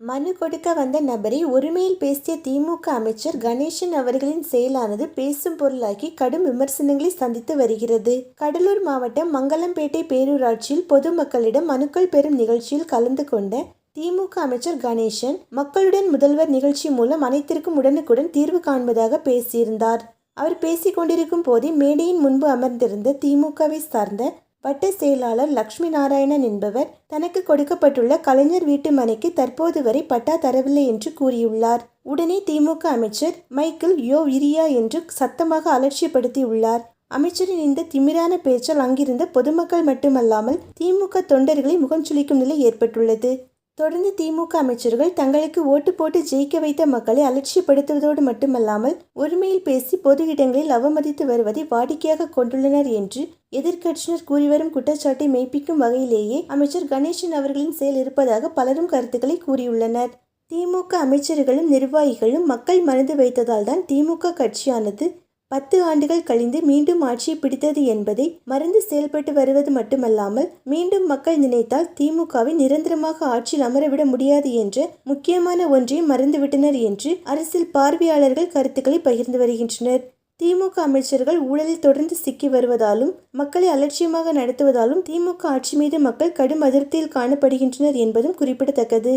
மனு கொடுக்க வந்த நபரை ஒருமையில் பேசிய திமுக அமைச்சர் கணேசன் அவர்களின் செயலானது பேசும் பொருளாக்கி கடும் விமர்சனங்களை சந்தித்து வருகிறது. கடலூர் மாவட்டம் மங்கலம்பேட்டை பேரூராட்சியில் பொதுமக்களிடம் மனுக்கள் பெறும் நிகழ்ச்சியில் கலந்து கொண்ட திமுக அமைச்சர் கணேசன் மக்களுடன் முதல்வர் நிகழ்ச்சி மூலம் அனைத்திற்கும் உடனுக்குடன் தீர்வு காண்பதாக பேசியிருந்தார். அவர் பேசிக் கொண்டிருக்கும் போதே மேடையின் முன்பு அமர்ந்திருந்த திமுகவை சார்ந்த வட்ட செயலாளர் லக்ஷ்மி நாராயணன் என்பவர் தனக்கு கொடுக்கப்பட்டுள்ள கலைஞர் வீட்டு மனைக்கு தற்போது வரை பட்டா தரவில்லை என்று கூறியுள்ளார். உடனே திமுக அமைச்சர் மைக்கேல் யோ இரியா என்று சத்தமாக அலட்சியப்படுத்தியுள்ளார். அமைச்சரின் இந்த திமிரான பேச்சால் அங்கிருந்த பொதுமக்கள் மட்டுமல்லாமல் திமுக தொண்டர்களை முகஞ்சுளிக்கும் நிலை ஏற்பட்டுள்ளது. தொடர்ந்து திமுக அமைச்சர்கள் தங்களுக்கு ஓட்டு போட்டு ஜெயிக்க வைத்த மக்களை அலட்சியப்படுத்துவதோடு மட்டுமல்லாமல் ஒருமையில் பேசி பொது இடங்களில் அவமதித்து வருவதை வாடிக்கையாக கொண்டுள்ளனர் என்று எதிர்க்கட்சியினர் கூறிவரும் குற்றச்சாட்டை மெய்ப்பிக்கும் வகையிலேயே அமைச்சர் கணேசன் அவர்களின் செயல் இருப்பதாக பலரும் கருத்துக்களை கூறியுள்ளனர். திமுக அமைச்சர்களும் நிர்வாகிகளும் மக்கள் மறந்து வைத்ததால் தான் திமுக கட்சியானது பத்து ஆண்டுகள் கழிந்து மீண்டும் ஆட்சியை பிடித்தது என்பதை மறந்து செயல்பட்டு வருவது மட்டுமல்லாமல் மீண்டும் மக்கள் நினைத்தால் திமுகவை நிரந்தரமாக ஆட்சியில் அமரவிட முடியாது என்ற முக்கியமான ஒன்றையும் மறந்துவிட்டனர் என்று அரசியல் பார்வையாளர்கள் கருத்துக்களை பகிர்ந்து வருகின்றனர். திமுக அமைச்சர்கள் ஊழலில் தொடர்ந்து சிக்கி வருவதாலும் மக்களை அலட்சியமாக நடத்துவதாலும் திமுக ஆட்சி மீது மக்கள் கடும் அதிருப்தியில் காணப்படுகின்றனர் என்பதும் குறிப்பிடத்தக்கது.